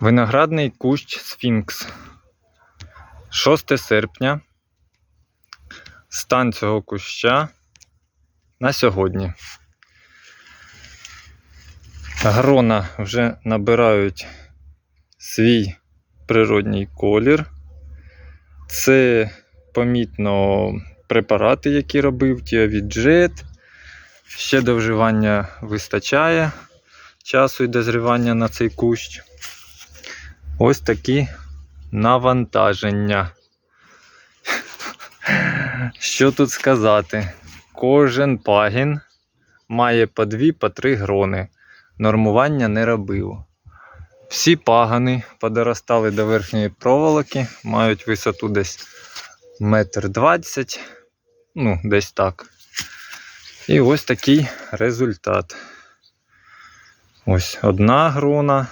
Виноградний кущ Сфінкс. 6 серпня. Стан цього куща на сьогодні. Грона вже набирають свій природній колір. Це помітно препарати, які робив Тіавіджет. Ще до вживання вистачає часу і дозрівання на цей кущ. Ось такі навантаження. Що тут сказати? Кожен пагін має по дві, по три грони. Нормування не робив. Всі пагани подоростали до верхньої проволоки, мають висоту десь метр двадцять, ну, десь так. І ось такий результат. Ось одна грона,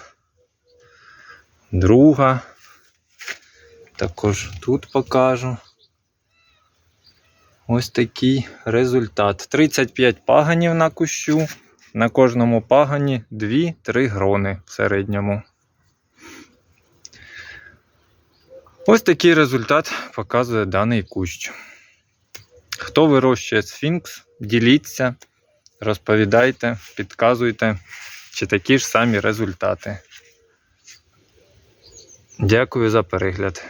друга. Також тут покажу. Ось такий результат. 35 паганів на кущу. На кожному пагані 2-3 грони в середньому. Ось такий результат показує даний кущ. Хто вирощує сфінкс, діліться, розповідайте, підказуйте, чи такі ж самі результати. Дякую за перегляд.